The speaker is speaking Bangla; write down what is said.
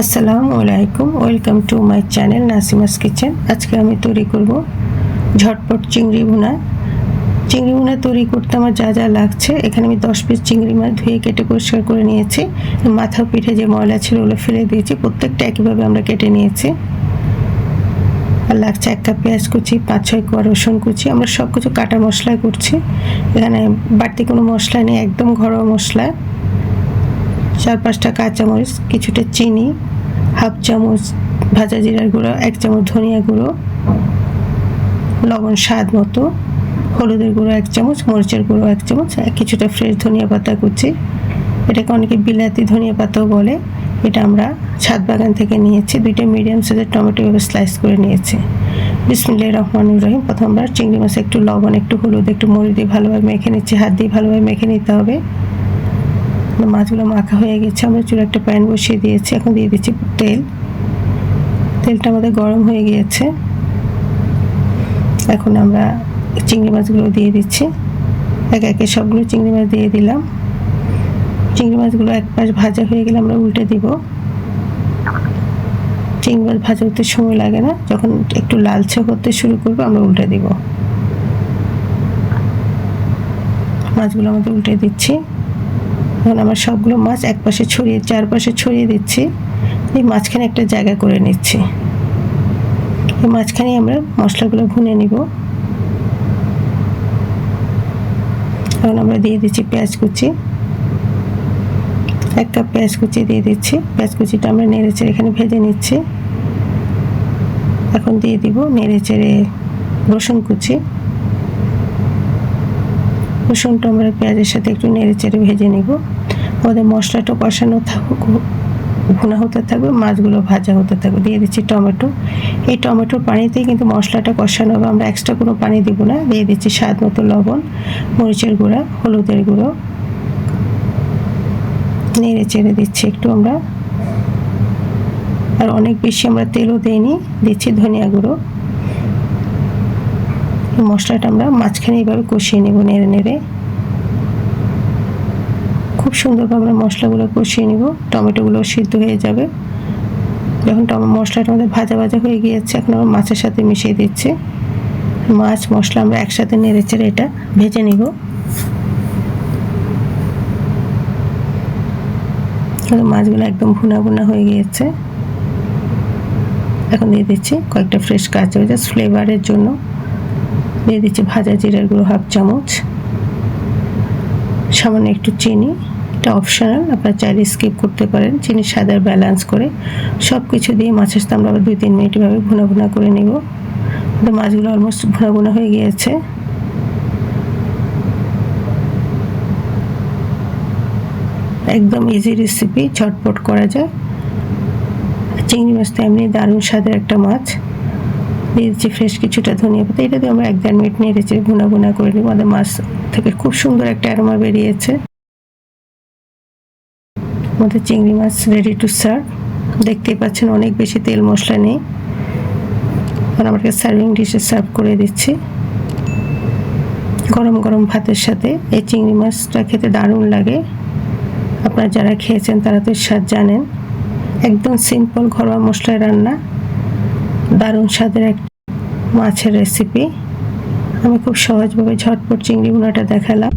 আসসালামু আলাইকুম, welcome to my channel Nasima's kitchen. আজকে আমি তৈরি করব ঝটপট চিংড়ি ভুনা। চিংড়ি ভুনা তৈরি করতে আমার যা যা লাগছে, এখানে আমি দশ পিস চিংড়ি মাছ ধুয়ে কেটে পরিষ্কার করে নিয়েছি। মাথা পিঠে যে ময়লা ছিল ওগুলো ফেলে দিয়েছি, প্রত্যেকটা একইভাবে আমরা কেটে নিয়েছি। আর লাগছে এক কাপ পেঁয়াজ কুচি, পাঁচ ছয় কোয়া রসুন কুচি, আমরা সব কিছু কাটা মশলা করছি। এখানে বাড়তি কোনো মশলা নেই, একদম ঘরোয়া মশলা। চার পাঁচটা কাঁচামরিচ, কিছুটা চিনি হাফ চামচ ভাজা জিরার গুঁড়ো, এক চামচ ধনিয়া গুঁড়ো, লবণ স্বাদ মতো, হলুদের গুঁড়ো এক চামচ, মরিচের গুঁড়ো এক চামচ কিছুটা ফ্রেশ ধনিয়া পাতা কুচি। এটাকে অনেকে বিলাতি ধনিয়া পাতাও বলে। এটা আমরা ছাদ বাগান থেকে নিয়েছি। দুইটা মিডিয়াম সাইজের টমেটো এভাবে স্লাইস করে নিয়েছি। বিসমিল্লাহ রহমান রহিম। প্রথমবার চিংড়ি মাছে একটু লবণ, একটু হলুদ, একটু মরিচ দিয়ে ভালোভাবে মেখে নিচ্ছি। হাত দিয়ে ভালোভাবে মেখে নিতে হবে। মাছগুলো মাখা হয়ে গেছে। আমরা চুলে একটা প্যান বসিয়ে দিয়েছি। এখন দিয়ে দিচ্ছি তেল। তেলটা আমাদের গরম হয়ে গিয়েছে। এখন আমরা চিংড়ি মাছগুলো দিয়ে দিচ্ছি। এক একে সবগুলো চিংড়ি মাছ দিয়ে দিলাম। চিংড়ি মাছগুলো এক পাশ ভাজা হয়ে গেলে আমরা উল্টে দিব। চিংড়ি মাছ ভাজা হতে সময় লাগে না। যখন একটু লালচে করতে শুরু করব, আমরা উল্টে দিব। মাছগুলো আমাদের উল্টে দিচ্ছি। এখন আমার সবগুলো মাছ এক পাশে ছড়িয়ে, চারপাশে ছড়িয়ে দিচ্ছি। এই মাঝখানে একটা জায়গা করে নিচ্ছি। এই মাঝখানে আমরা মশলাগুলো ভুনে নিব। এখন আমরা দিয়ে দিচ্ছি পেঁয়াজ কুচি। এক কাপ পেঁয়াজ কুচি দিয়ে দিচ্ছি। পেঁয়াজ কুচিটা আমরা নেড়ে চেড়ে এখানে ভেজে নিচ্ছি। এখন দিয়ে দিব নেড়ে চেড়ে রসুন কুচি। রসুনটা আমরা পেঁয়াজের সাথে একটু নেড়ে চেড়ে ভেজে নিব। আমাদের মশলাটা কষানো থাকুক, ভুনা হতে থাকবে মাছগুলো ভাজা হতে থাকবে দিয়ে দিচ্ছি টমেটো। এই টমেটোর পানিতেই কিন্তু মশলাটা কষানো হবে, আমরা এক্সট্রা কোনো পানি দিব না, দিয়ে দিচ্ছি স্বাদ মতো লবণ, মরিচের গুঁড়া, হলুদের গুঁড়ো। নেড়ে চেড়ে দিচ্ছি একটু আমরা। আর অনেক বেশি আমরা তেলও দিইনি, দিচ্ছি ধনিয়া গুঁড়ো। মশলাটা আমরা মাঝখানে এইভাবে কষিয়ে নেব নেড়ে নেড়ে। খুব সুন্দরভাবে আমরা মশলাগুলো কষিয়ে নেব। টমেটোগুলো সিদ্ধ হয়ে যাবে। যখন টমেটো মশলাটা আমাদের ভাজা ভাজা হয়ে গিয়েছে। এখন আমরা মাছের সাথে মিশিয়ে দিচ্ছি। মাছ, মশলা আমরা একসাথে নেড়ে চেড়ে এটা ভেজে নিব। মাছগুলো একদম ভুনা ভুনা হয়ে গিয়েছে। এখন দিয়ে দিচ্ছি কয়েকটা ফ্রেশ কাঁচা ফ্লেভারের জন্য। দিয়ে দিচ্ছি ভাজা জিরার গুঁড়ো হাফ চামচ। সামান্য একটু চিনি, এটা অপশনাল আপনারা চাইলে স্কিপ করতে পারেন। চিনি সাদার ব্যালেন্স করে সব কিছু দিয়ে মাছের সাথে আমরা আবার দুই তিন মিনিট এভাবে ভুনা ভুনা করে নেব। মাছগুলো অলমোস্ট ভুনা ভুনা হয়ে গিয়েছে। একদম ইজি রেসিপি ঝটপট করা যায়। চিংড়ি মাছ তো এমনি দারুণ স্বাদের একটা মাছ। দিয়ে দিচ্ছি ফ্রেশ কিছুটা ধনিয়া পাতা, এটা দিয়ে আমরা এক দেড় মিনিট নেড়েছি ভুনা ভুনা করে নিব। আমাদের মাছ থেকে খুব সুন্দর একটা অ্যারোমা বেরিয়েছে। আমাদের চিংড়ি মাছ রেডি টু সার্ভ দেখতেই পাচ্ছেন অনেক বেশি তেল মশলা নেই। আর আমাকে সার্ভিং ডিশে সার্ভ করে দিচ্ছি। গরম গরম ভাতের সাথে এই চিংড়ি মাছটা খেতে দারুণ লাগে। আপনারা যারা খেয়েছেন তারা তো স্বাদ জানেন। একদম সিম্পল ঘরোয়া মশলায় রান্না। দারুণ স্বাদের এক মাছের রেসিপি আমি খুব সহজভাবে ঝটপট চিংড়ি ভুনাটা দেখালাম।